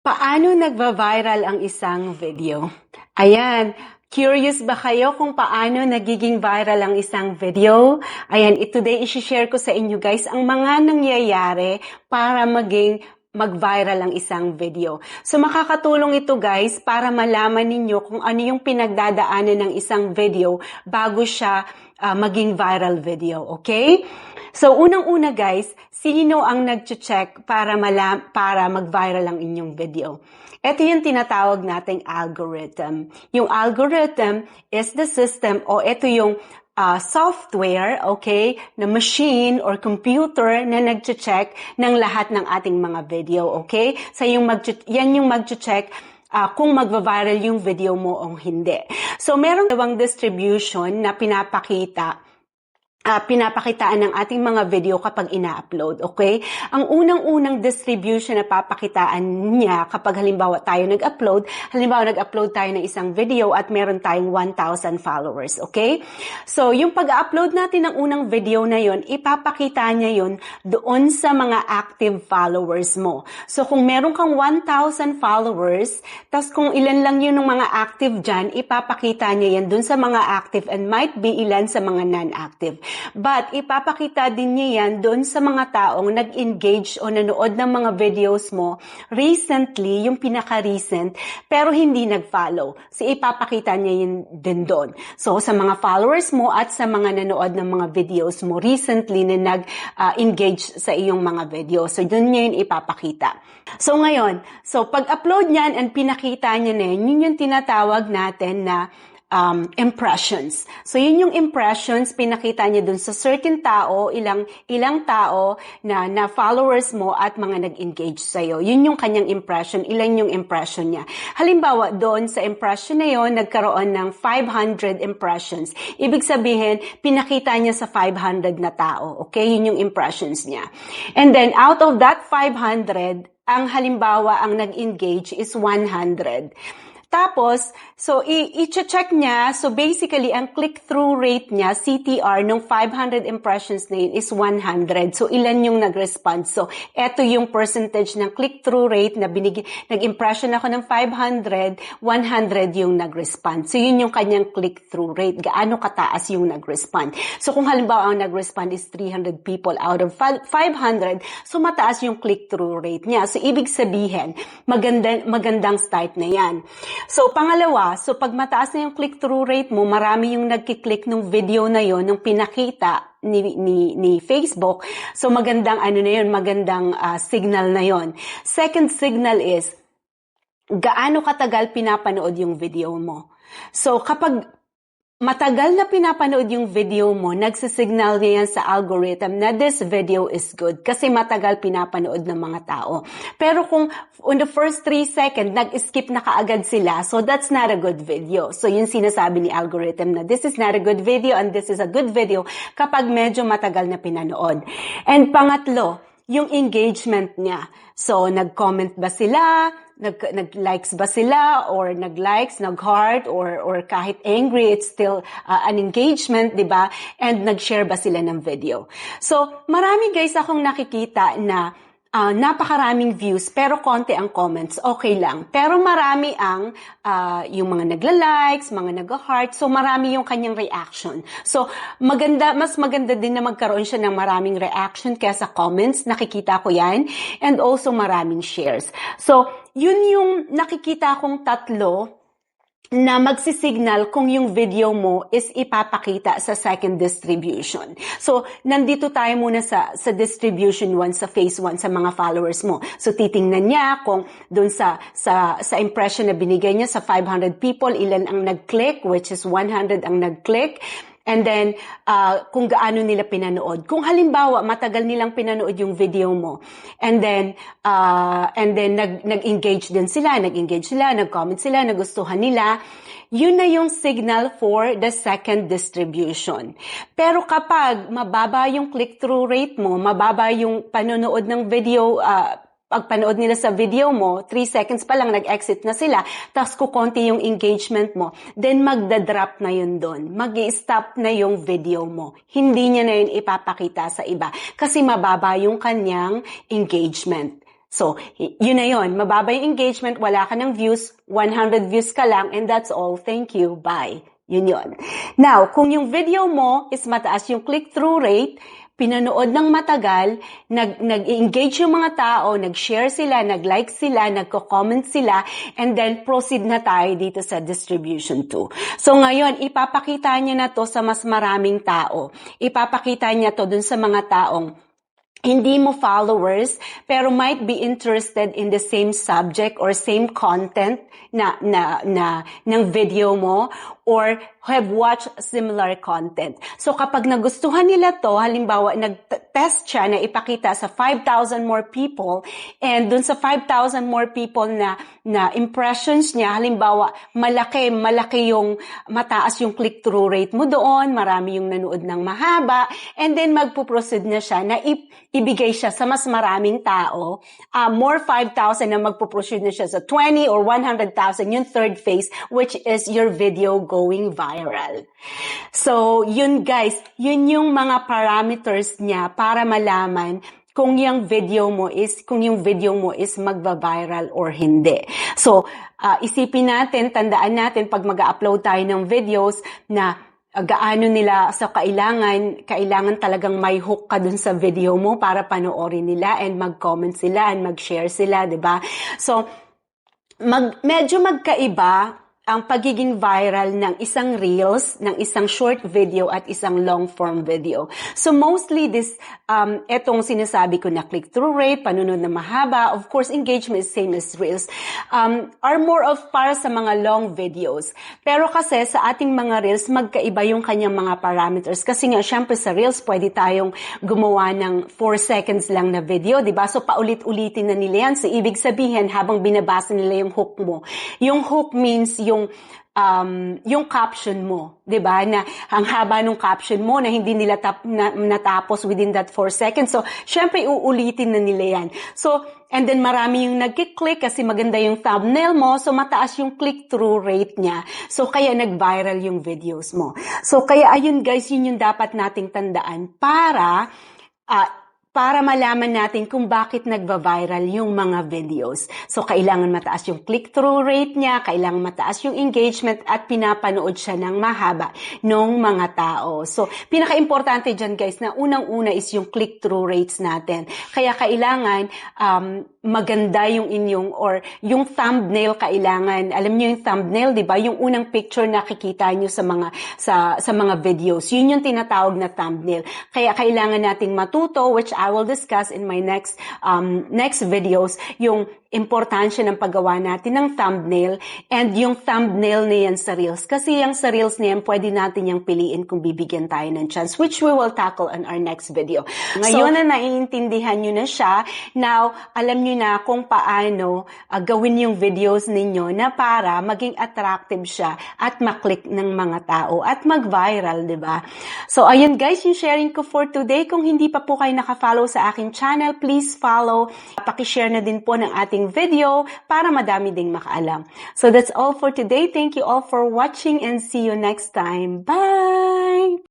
Paano nagva-viral ang isang video? Ayan, curious ba kayo kung paano nagiging viral ang isang video? Ayan, today isi-share ko sa inyo guys ang mga nangyayari para maging mag-viral ang isang video. So makakatulong ito guys para malaman ninyo kung ano yung pinagdadaanan ng isang video bago siya ah, maging viral video, okay? So unang-una guys, sino ang nag-check para mala- para mag-viral ang inyong video? Ito yung tinatawag nating algorithm. Yung algorithm is the system o ito yung uh, software, okay, na machine or computer na nag-check ng lahat ng ating mga video, okay? So yung mag yan yung mag-check ah, kung magva-viral yung video mo o hindi. So merong dalawang distribution na pinapakita ah, pinapakitaan ng ating mga video kapag ina-upload, okay? Ang unang-unang distribution na papakitaan niya kapag halimbawa tayo nag-upload, halimbawa nag-upload tayo ng isang video at meron tayong 1,000 followers, okay? So, yung pag-upload natin ng unang video na yon, ipapakita niya yon doon sa mga active followers mo. So, kung meron kang 1,000 followers, tas kung ilan lang yun ng mga active dyan, ipapakita niya yan doon sa mga active and might be ilan sa mga non-active. But ipapakita din niya yan doon sa mga taong nag-engage o nanood ng mga videos mo recently, yung pinaka-recent, pero hindi nag-follow. So ipapakita niya yun din doon. So sa mga followers mo at sa mga nanood ng mga videos mo recently na nag-engage sa iyong mga video. So doon niya yun ipapakita. So ngayon, so pag-upload niyan and pinakita niya na yun, yun yung tinatawag natin na um, impressions. So yun yung impressions pinakita niya dun sa certain tao, ilang ilang tao na na followers mo at mga nag-engage sa iyo. Yun yung kanyang impression, ilan yung impression niya. Halimbawa, doon sa impression na yon nagkaroon ng 500 impressions. Ibig sabihin, pinakita niya sa 500 na tao. Okay? Yun yung impressions niya. And then out of that 500, ang halimbawa ang nag-engage is 100. Tapos, so i-check niya, so basically ang click-through rate niya, CTR, nung 500 impressions na yun is 100. So ilan yung nag-respond? So eto yung percentage ng click-through rate na binig nag-impression ako ng 500, 100 yung nag-respond. So yun yung kanyang click-through rate. Gaano kataas yung nag-respond? So kung halimbawa ang nag-respond is 300 people out of 500, so mataas yung click-through rate niya. So ibig sabihin, maganda, magandang start na yan. So, pangalawa, so pag mataas na yung click-through rate mo, marami yung nagkiklik ng video na yon nung pinakita ni, ni, ni Facebook. So, magandang ano na yun, magandang ah, signal na yon. Second signal is, gaano katagal pinapanood yung video mo. So, kapag matagal na pinapanood yung video mo, nagsisignal niya yan sa algorithm na this video is good kasi matagal pinapanood ng mga tao. Pero kung on the first 3 seconds, nag-skip na kaagad sila, so that's not a good video. So yun sinasabi ni algorithm na this is not a good video and this is a good video kapag medyo matagal na pinanood. And pangatlo, yung engagement niya. So, nag-comment ba sila? Nag, nag-likes ba sila? Or nag-likes, nag-heart, or, or kahit angry, it's still uh, an engagement, di ba? And nag-share ba sila ng video? So, marami guys akong nakikita na ah, napakaraming views, pero konti ang comments, okay lang. Pero marami ang ah, yung mga nagla-likes, mga nag-heart, so marami yung kanyang reaction. So, maganda, mas maganda din na magkaroon siya ng maraming reaction kaysa comments, nakikita ko yan, and also maraming shares. So, yun yung nakikita kong tatlo na magsisignal kung yung video mo is ipapakita sa second distribution. So, nandito tayo muna sa, sa distribution 1, sa phase 1, sa mga followers mo. So, titingnan niya kung dun sa, sa, sa impression na binigay niya sa 500 people, ilan ang nag-click, which is 100 ang nag-click. And then, uh, kung gaano nila pinanood. Kung halimbawa, matagal nilang pinanood yung video mo, and then, uh, and then nag, nag-engage din sila, nag-engage sila, nag-comment sila, nagustuhan nila, yun na yung signal for the second distribution. Pero kapag mababa yung click-through rate mo, mababa yung panonood ng video, uh, pagpanood nila sa video mo, 3 seconds pa lang nag-exit na sila, tapos kukonti yung engagement mo, then magda-drop na yun doon. mag stop na yung video mo. Hindi niya na yun ipapakita sa iba kasi mababa yung kanyang engagement. So, yun na yun. Mababa yung engagement, wala ka ng views, 100 views ka lang, and that's all. Thank you. Bye. Yun yun. Now, kung yung video mo is mataas yung click-through rate, pinanood ng matagal, nag, nag-engage yung mga tao, nag-share sila, nag-like sila, nagko-comment sila, and then proceed na tayo dito sa distribution 2. So ngayon, ipapakita niya na to sa mas maraming tao. Ipapakita niya to dun sa mga taong hindi mo followers pero might be interested in the same subject or same content na na na ng video mo or have watched similar content. So kapag nagustuhan nila to, halimbawa nag-test siya na ipakita sa 5,000 more people and dun sa 5,000 more people na na impressions niya, halimbawa malaki, malaki yung mataas yung click-through rate mo doon, marami yung nanood ng mahaba, and then magpo-proceed na siya na ip- ibigay siya sa mas maraming tao, uh, more 5,000 na magpo-proceed na siya sa 20 or 100,000, yung third phase, which is your video going viral. So, yun guys, yun yung mga parameters niya para malaman kung yung video mo is kung yung video mo is magva-viral or hindi. So, uh, isipin natin, tandaan natin pag mag-upload tayo ng videos na uh, gaano nila sa kailangan, kailangan talagang may hook ka dun sa video mo para panoorin nila and mag-comment sila and mag-share sila, 'di ba? So, mag, medyo magkaiba ang pagiging viral ng isang reels, ng isang short video at isang long form video. So mostly this, um, etong sinasabi ko na click-through rate, panunod na mahaba, of course engagement is same as reels, um, are more of para sa mga long videos. Pero kasi sa ating mga reels, magkaiba yung kanyang mga parameters. Kasi nga, syempre sa reels, pwede tayong gumawa ng 4 seconds lang na video, di ba? So paulit-ulitin na nila yan. So ibig sabihin, habang binabasa nila yung hook mo, yung hook means yung um, yung caption mo, 'di ba? Na ang haba ng caption mo na hindi nila tap, na, natapos within that 4 seconds. So, syempre uulitin na nila 'yan. So, and then marami yung nagki-click kasi maganda yung thumbnail mo, so mataas yung click-through rate niya. So, kaya nag-viral yung videos mo. So, kaya ayun guys, yun yung dapat nating tandaan para uh, para malaman natin kung bakit nagva-viral yung mga videos. So, kailangan mataas yung click-through rate niya, kailangan mataas yung engagement at pinapanood siya ng mahaba ng mga tao. So, pinaka-importante dyan guys na unang-una is yung click-through rates natin. Kaya kailangan um, maganda yung inyong or yung thumbnail kailangan. Alam niyo yung thumbnail, 'di ba? Yung unang picture na nakikita niyo sa mga sa sa mga videos. Yun yung tinatawag na thumbnail. Kaya kailangan nating matuto which I will discuss in my next um, next videos yung importansya ng paggawa natin ng thumbnail and yung thumbnail na yan sa Reels. Kasi yung sa Reels na yan, pwede natin yung piliin kung bibigyan tayo ng chance, which we will tackle in our next video. Ngayon so, na naiintindihan nyo na siya, now, alam nyo na kung paano uh, gawin yung videos ninyo na para maging attractive siya at maklik ng mga tao at mag-viral, di ba? So, ayun guys, yung sharing ko for today. Kung hindi pa po kayo nakafollow sa aking channel, please follow. Pakishare na din po ng ating video para madami ding makaalam. So that's all for today. Thank you all for watching and see you next time. Bye!